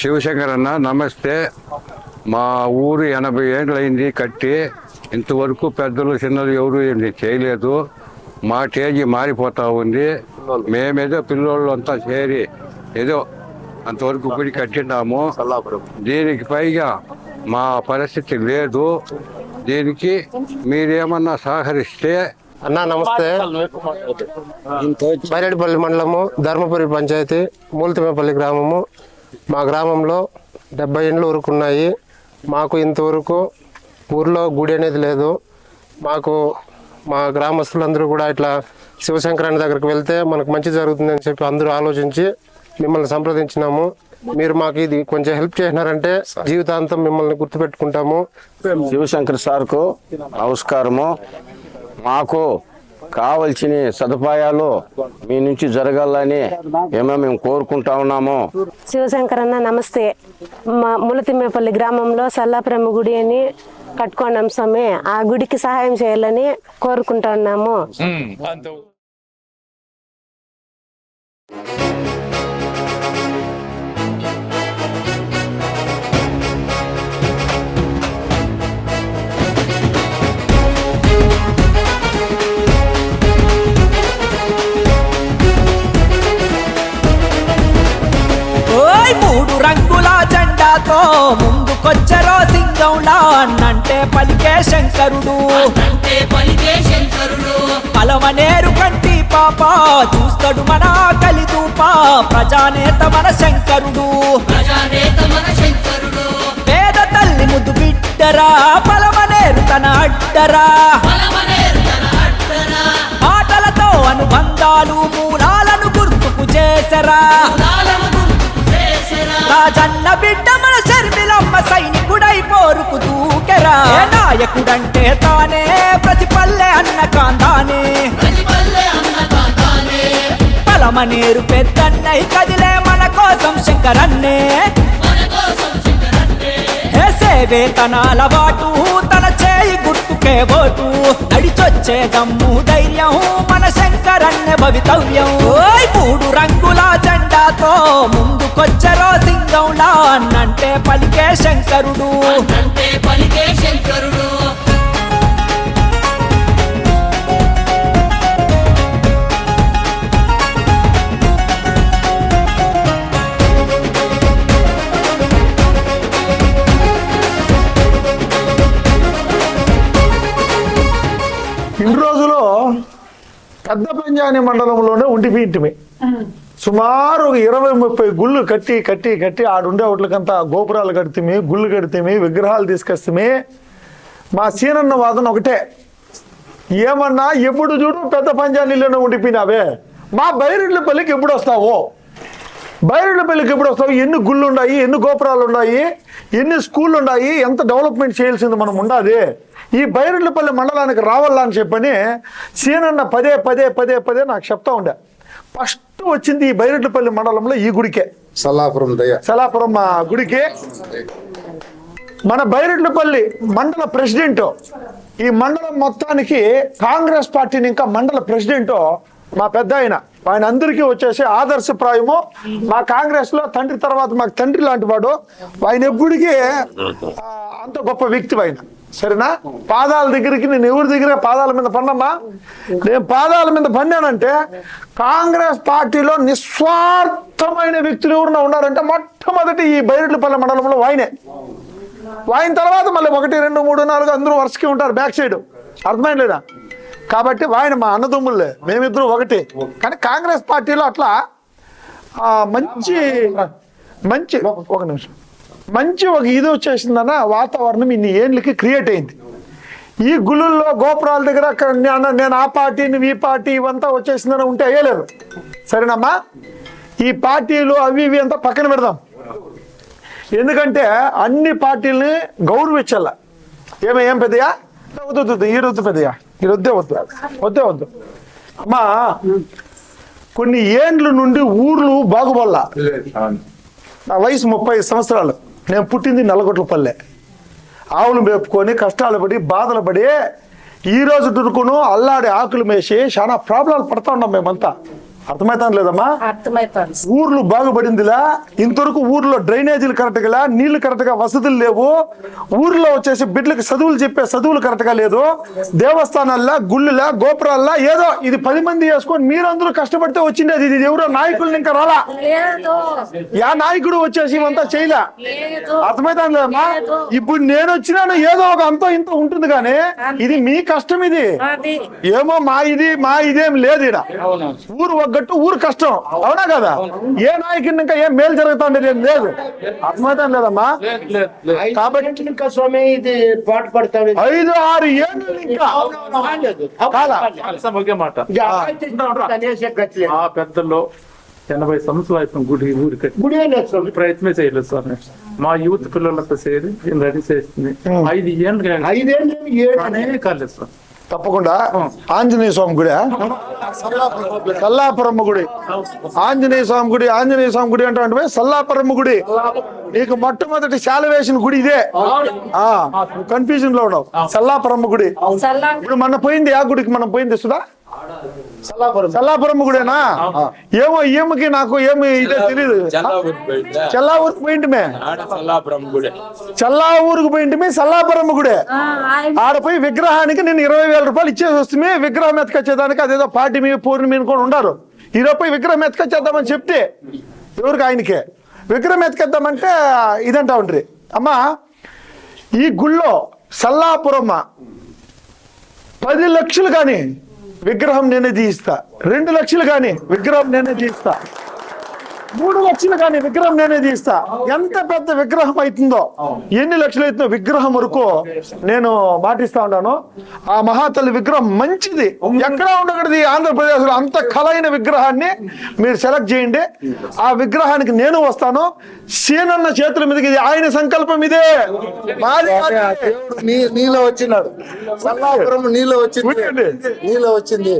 శివశంకర్ అన్న నమస్తే. మా ఊరు ఎనభై ఏళ్ళైంది కట్టి. ఇంతవరకు పెద్దలు చిన్నలు ఎవరు ఏంది చేయలేదు. మా టేజీ మారిపోతా ఉంది. మేమేదో పిల్లోళ్ళు అంతా చేరి ఏదో అంతవరకు గుడి కట్టినాము. దీనికి పైగా మా పరిస్థితి లేదు. దీనికి మీరేమన్నా సహకరిస్తే అన్నా నమస్తే. బైరెడ్డిపల్లి మండలము ధర్మపురి పంచాయతీ మూలతిమేపల్లి గ్రామము. మా గ్రామంలో డెబ్బై ఇండ్లు వరకు ఉన్నాయి మాకు ఇంతవరకు ఊర్లో గుడి అనేది లేదు. మాకు మా గ్రామస్తులందరూ కూడా ఇట్లా శివశంకరాన్ని దగ్గరికి వెళ్తే మనకు మంచి జరుగుతుందని చెప్పి అందరూ ఆలోచించి మిమ్మల్ని సంప్రదించినాము. మీరు మాకు ఇది కొంచెం హెల్ప్ చేసినారంటే జీవితాంతం మిమ్మల్ని గుర్తుపెట్టుకుంటాము. శివశంకర్ సార్కు నమస్కారము. మాకు కావలసిన సదుపాయాలు మీ నుంచి జరగాలని ఏమో మేము కోరుకుంటా ఉన్నాము. శివశంకరన్న నమస్తే. మా ములతిమ్మేపల్లి గ్రామంలో సల్లాపురమ్మ గుడి అని కట్టుకున్నాం స్వామి ఆ గుడికి సహాయం చేయాలని కోరుకుంటున్నాము ముందుకొచ్చరో సింగంలా అన్నంటే పలికే శంకరుడు. అంటే పలికే శంకరుడు. పలమనేరు కంటి పాప చూస్తాడు మన కలిదూప ప్రజానేత మన శంకరుడు. ప్రజానేత మన శంకరుడు. పేద తల్లి ముద్దు బిడ్డరా పలమనేరు తన అడ్డరా. ఆటలతో అనుబంధాలు మూలాలను గుర్తుకు చేసరా. రాజన్న బిడ్డ మన సైనికుడై పోరుకు దూకెరా నాయకుడంటే తానే ప్రతి పల్లె అన్న కాంతానే. ప్రతిపల్లె అన్న కాంతానే. పలమనేరు పెద్దన్నై కదిలే మన కోసం శంకరన్నే. సేవే తన అలవాటు తన చేయి గుర్తుకే ఓటు. నడిచొచ్చే దమ్ము ధైర్యం మన శంకరన్నే భవితవ్యం. మూడు రంగుల జెండాతో ముందుకొచ్చరో సింగంలా అన్నంటే పలికే శంకరుడు. అంటే పలికే శంకరుడు. ఇన్ని రోజులు పెద్ద పంజాని మండలంలోనే ఉండిపోయింటిమి. సుమారు ఒక ఇరవై ముప్పై గుళ్ళు కట్టి కట్టి కట్టి ఆడుండే వాటికంతా గోపురాలు కడితేమి గుళ్ళు కడితేమి విగ్రహాలు తీసుకొస్తే మా సీనన్న వాదన ఒకటే. ఏమన్నా ఎప్పుడు చూడు పెద్ద పంజానీలోనే ఉండిపోయినావే. మా బైరెడ్లపల్లికి ఎప్పుడు వస్తావో? బైరెడ్లపల్లికి ఎప్పుడు వస్తావు? ఎన్ని గుళ్ళు ఉన్నాయి ఎన్ని గోపురాలు ఉన్నాయి ఎన్ని స్కూళ్ళు ఉన్నాయి ఎంత డెవలప్మెంట్ చేయాల్సింది మనం ఉండాలి. ఈ బైరెడ్లపల్లి మండలానికి రావాలని చెప్పని సీనన్న పదే పదే పదే పదే నాకు చెప్తా ఉండే. ఫస్ట్ వచ్చింది ఈ బైరెడ్లపల్లి మండలంలో ఈ గుడికే. సల్లాపురం దయ సలాపురం గుడికి. మన బైరెడ్లపల్లి మండల ప్రెసిడెంట్ ఈ మండలం మొత్తానికి కాంగ్రెస్ పార్టీని ఇంకా మండల ప్రెసిడెంట్ మా పెద్ద ఆయన. ఆయన అందరికీ వచ్చేసి ఆదర్శప్రాయము. మా కాంగ్రెస్లో తండ్రి తర్వాత మాకు తండ్రి లాంటి వాడు. ఆయన ఎప్పటికీ అంత గొప్ప వ్యక్తి ఆయన. సరేనా? పాదాల దగ్గరికి నేను ఎవరి దగ్గర పాదాల మీద పన్నమ్మా నేను పాదాల మీద పన్నానంటే కాంగ్రెస్ పార్టీలో నిస్వార్థమైన వ్యక్తులు ఎవరన్నా ఉన్నారంటే మొట్టమొదటి ఈ బైరెడ్లపల్లి మండలంలో వాయినే. వాయిన తర్వాత మళ్ళీ ఒకటి రెండు మూడు నాలుగు అందరూ వరుసకి ఉంటారు బ్యాక్ సైడ్ అర్థమైంది లేదా? కాబట్టి వాయిన మా అన్నదమ్ముళ్ళే మేమిద్దరం ఒకటి. కానీ కాంగ్రెస్ పార్టీలో అట్లా మంచి మంచి ఒక నిమిషం. మంచి ఒక ఇది వచ్చేసిందన్న వాతావరణం ఇన్ని ఏళ్ళకి క్రియేట్ అయింది. ఈ గుళ్ళల్లో గోపురాల దగ్గర అక్కడ నేను- ఆ పార్టీని ఈ పార్టీ ఇవంతా వచ్చేసిందని ఉంటే అయ్యలేదు సరేనమ్మా? ఈ పార్టీలు అవి ఇవి అంతా పక్కన పెడదాం. ఎందుకంటే అన్ని పార్టీలని గౌరవించాల. ఏమే ఏం పెద్దయా వద్దు వద్దు, ఈ వద్దు పెద్దయా ఈ వద్దే వద్దు వద్దే వద్దు. అమ్మా కొన్ని ఏండ్ల నుండి ఊర్లు బాగుపడలా. నా వయసు ముప్పై సంవత్సరాలు. నేను పుట్టింది నల్లగొట్లపల్లె ఆవులు మేపుకొని కష్టాలు పడి బాధలు పడి ఈ రోజు దురుకును అల్లాడి ఆకులు మేసి చాలా ప్రాబ్లాలు పడతా ఉన్నాం మేమంతా. అర్థమైతాను లేదమ్మా? ఊర్లు బాగుపడిందిలా ఇంతవరకు ఊర్లో డ్రైనేజీలు కరెక్ట్గా నీళ్ళు కరెక్ట్గా వసతులు లేవు ఊర్లో వచ్చేసి బిడ్డలకు చదువులు చెప్పే చదువులు కరెక్ట్గా లేదు దేవస్థానాల్లో గుళ్ళులా గోపురాల్లో ఏదో ఇది పది మంది వేసుకొని మీరందరూ కష్టపడితే వచ్చిండేది ఇది. ఎవరో నాయకులు ఇంకా రాలా? యా నాయకుడు వచ్చేసి ఇవంతా చేయలే? లేదు. అర్థమైతాను లేదమ్మా? ఇప్పుడు నేను వచ్చినాను ఏదో ఒక అంతో ఇంత ఉంటుంది కానీ ఇది మీ కష్టం ఇది. ఏమో మా ఇది మా ఇదేం లేదు ఈడ. ఊరు ఒగ్గట్టు ఊరు కష్టం. అవునా కదా? ఏ నాయకుడిని ఇంకా ఏం మేలు జరుగుతుండేది ఏం లేదు. అర్థమైతాను లేదమ్మా? కాబట్టి ఇంకా స్వామి ఇది పాటు పడతాడు. ఐదు ఆరు ఏళ్ళు ఇంకా. ఆ పెద్దల్లో ఎనభై సంవత్సరాలు అయిపోయిన గుడి ఊరి కట్టి గుడి అయినా స్వామి. ప్రయత్నం చేయలేదు సార్ మా యూత్ పిల్లలతో చేరి నేను రెడీ చేస్తుంది ఐదు ఏళ్ళు ఐదేళ్ళు కాలేదు సార్ తప్పకుండా. ఆంజనేయ స్వామి గుడి సల్లాపురమ్మ గుడి. ఆంజనేయ స్వామి గుడి ఆంజనేయ స్వామి గుడి అంటే సల్లాపురమ్మ గుడి. నీకు మొట్టమొదటి శాల వేసిన గుడి ఇదే. ఆ కన్ఫ్యూజన్లో ఉన్నావు. సల్లాపురమ్మ గుడి. ఇప్పుడు మన పోయింది ఆ గుడికి మనం పోయింది సుధా? సల్లాపురమ్మ గుడేనా? ఏమో ఏమకి నాకు ఏమి ఇదే తెలియదు చల్లా ఊరికి పోయింటిమే. చల్లా ఊరికి పోయింటిమే సల్లాపురమ్మ గుడే. ఆడపోయి విగ్రహానికి నేను ఇరవై వేల రూపాయలు ఇచ్చేసి వస్తే విగ్రహం ఎత్తుకొచ్చేదానికి అదేదో పార్టీ మీ పూర్ణిమి అని కూడా ఉండారు. పోయి విగ్రహం ఎత్తుకొచ్చేద్దామని చెప్తే ఎవరికి ఆయనకే? విగ్రహం ఎత్తుకొద్దామంటే ఇదంటా ఉండ్రి. అమ్మా ఈ గుళ్ళో సల్లాపురమ్మ పది లక్షలు కానీ విగ్రహం నేనే తీయిస్తా రెండు లక్షలు కానీ విగ్రహం నేనే తీయిస్తా మూడు లక్షలు కానీ విగ్రహం నేనే తీస్తా. ఎంత పెద్ద విగ్రహం అవుతుందో ఎన్ని లక్షలు అవుతుందో విగ్రహం వరకు నేను మాటిస్తా ఉన్నాను ఆ మహాతల్లి విగ్రహం మంచిది. ఎక్కడ ఉండకూడదు ఆంధ్రప్రదేశ్లో అంత కలైన విగ్రహాన్ని మీరు సెలెక్ట్ చేయండి. ఆ విగ్రహానికి నేను వస్తాను. సీనన్న చేతుల మీదకి ఇది ఆయన సంకల్పం ఇదే. నీలో వచ్చినాడు. సల్లాపురం నీలో వచ్చింది. నీలో వచ్చింది.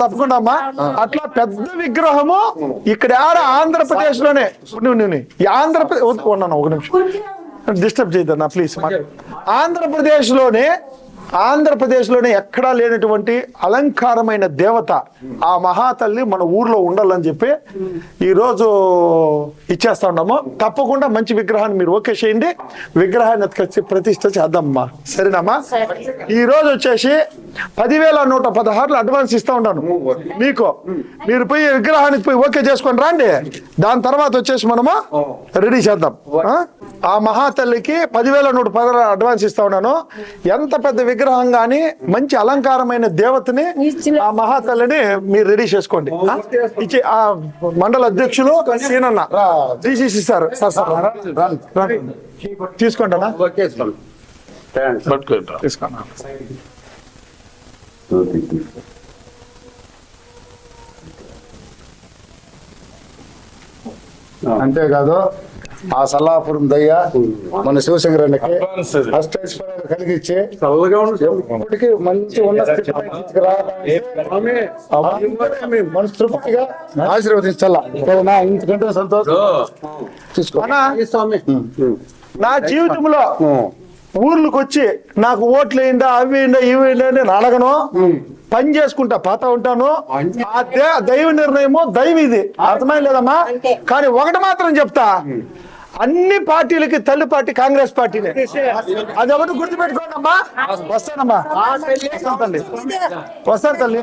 తప్పకుండా అమ్మా. అట్లా పెద్ద విగ్రహము ఇక్కడ ఆడ ఆంధ్రప్రదేశ్లోనే ఆంధ్రప్రదేశ్ ఉన్నాను ఒక నిమిషం. డిస్టర్బ్ చేయద్దన్నా ప్లీజ్ ఆంధ్రప్రదేశ్లోనే ఆంధ్రప్రదేశ్లోనే ఎక్కడా లేనటువంటి అలంకారమైన దేవత ఆ మహాతల్లి మన ఊర్లో ఉండాలని చెప్పి ఈ రోజు ఇచ్చేస్తా ఉన్నాము. తప్పకుండా మంచి విగ్రహాన్ని మీరు ఓకే చేయండి. విగ్రహాన్ని ఎత్తుకొచ్చి ప్రతిష్ట చేద్దామమ్మా. సరేనమ్మా? ఈ రోజు వచ్చేసి పదివేల నూట పదహారులు అడ్వాన్స్ ఇస్తా ఉన్నాను. మీకు. మీరు పోయి విగ్రహానికి పోయి ఓకే చేసుకొని రండి. దాని తర్వాత వచ్చేసి మనము రెడీ చేద్దాం. ఆ? మహాతల్లికి పదివేల నూట పదహారు అడ్వాన్స్ ఇస్తా ఉన్నాను. ఎంత పెద్ద విగ్రహం గాని మంచి అలంకారమైన దేవతని ఆ మహాతల్లిని మీరు రెడీ చేసుకోండి? ఇచ్చి ఆ మండల అధ్యక్షులు Seenanna. DCC sir sir sir. రండి. తీసుకోండి అన్న. తీసుకోండి అంతేకాదు ఆ సల్లాపురం దయ్య మన శివశంకర్ అన్నకి అష్టైశ్వర్యాలు కలిగించి ఇప్పటికీ మంచి ఉన్న అందరినీ మనస్తృప్తిగా ఆశీర్వదించాల? నా ఇంతకంటే సంతోషం. నా జీవితంలో ఊర్లకు వచ్చి నాకు ఓట్లు వేయండా అవి వేయండా ఇవి వేయండా అని నేను అడగను. పని చేసుకుంటా పోతా ఉంటాను. ఆ దైవ నిర్ణయము దైవ ఇది. అర్థమైంది లేదమ్మా? కానీ ఒకటి మాత్రం చెప్తా. అన్ని పార్టీలకి తల్లి పార్టీ కాంగ్రెస్ పార్టీనే. అది ఒకటి గుర్తుపెట్టుకోండి అమ్మా వస్తానమ్మా. వస్తాను తల్లి. వస్తాను తల్లి.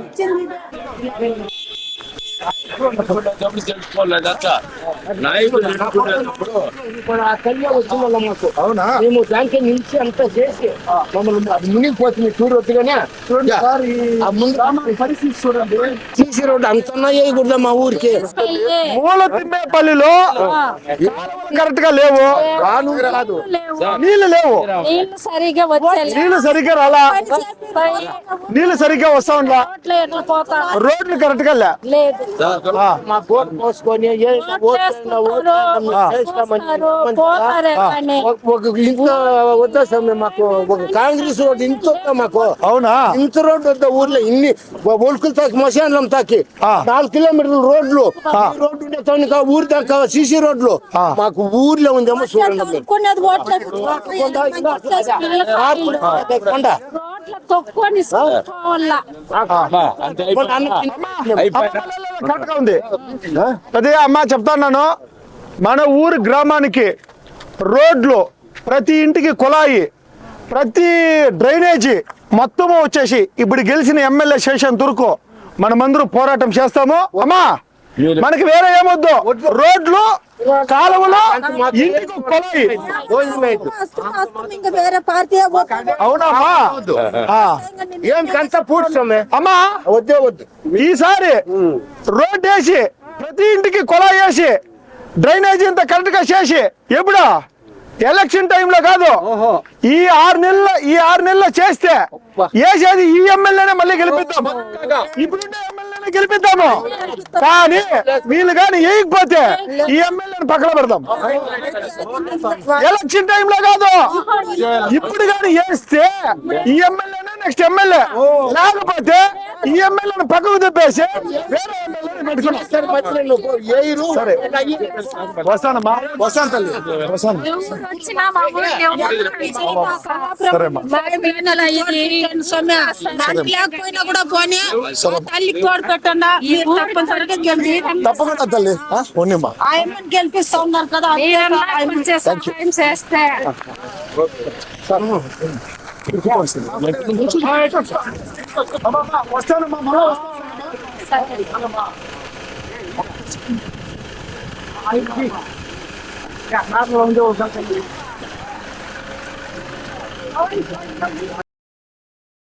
అవునా? మేము దానికి నిలిచి అంతా చేసి మమ్మల్ని అది మునిగిపోతుంది కానీ పరిస్థితి చూడండి. సీసీ రోడ్డు అంతన్నా వేయకూడదు మా ఊరికి? మూల తిమ్మేపల్లిలో కరెక్ట్గా లేవు. కాదు నీళ్ళు లేవు. నీళ్ళు సరిగా వచ్చే నీళ్ళు సరిగ్గా రాలా? నీళ్ళు సరిగ్గా వస్తా ఉండలా రోడ్లు కరెక్ట్గా లే. లేదు. మా వద్దా స్వామి మాకు. ఒక కాంగ్రెస్ రోడ్డు ఇంత వద్దా మాకు? అవునా? ఇంత రోడ్డు వద్ద ఊర్లో? ఇన్ని ఒలుకులు తాకి మశాన్లం తాకి. నాలుగు కిలోమీటర్ల రోడ్లు. ఈ రోడ్డు ఉండే తోని ఊరి దాకా సీసీ రోడ్లు. మాకు ఊర్లో ఉందేమో చూడండి మీరు. కొనేది ఓట్ల కొండ ఇంకా ఆర్పుడు కొండ. అట్లా తొక్కుని పోవాల కరెక్ట్గా ఉంది అదే అమ్మా చెప్తాను మన ఊరు గ్రామానికి రోడ్లు ప్రతి ఇంటికి కుళాయి ప్రతి డ్రైనేజీ మొత్తము వచ్చేసి ఇప్పుడు గెలిచిన ఎమ్మెల్యే శేషన్ తురుకు. మనమందరూ పోరాటం చేస్తాము. అమ్మా మనకి వేరే ఏమొద్దు. రోడ్లు కాలువలు ఇంటికి కుళాయి ఇంకా వేరే పార్టీ అవునమ్మా. ఆ. అమ్మా. వద్దే వద్దు. ఈసారి రోడ్ వేసి ప్రతి ఇంటికి కొలా వేసి డ్రైనేజీ ఇంత కరెక్ట్గా చేసి ఎప్పుడు? ఎలక్షన్ టైంలో కాదు. ఈ ఆరు నెలల ఈ ఆరు నెలల్లో చేస్తే వేసేది ఈ ఎమ్మెల్యేనే మళ్ళీ గెలిపిద్దాం. ఎమ్మెల్యేనే గెలిపిద్దాము. కానీ వీళ్ళు కానీ వేయకపోతే ఈ ఎమ్మెల్యేని పక్కన పెడదాం. ఎలక్షన్ టైంలో కాదు. ఇప్పుడు కానీ వేస్తే ఈ ఎమ్మెల్యేనే నెక్స్ట్ ఎమ్మెల్యే. లేకపోతే ఈ ఎమ్మెల్యేని పక్కకు తిప్పేసి వేరే ఎమ్మెల్యేని పెట్టుకున్నాం సరే వస్తానమ్మా వస్తాను తల్లి. వస్తాను. తప్పకుండా తల్లి. ఉన్నిమ్మా గెలిపిస్తా ఉన్నారు కదా చేస్తే చేస్తే వస్తానమ్మా మళ్ళా వస్తాను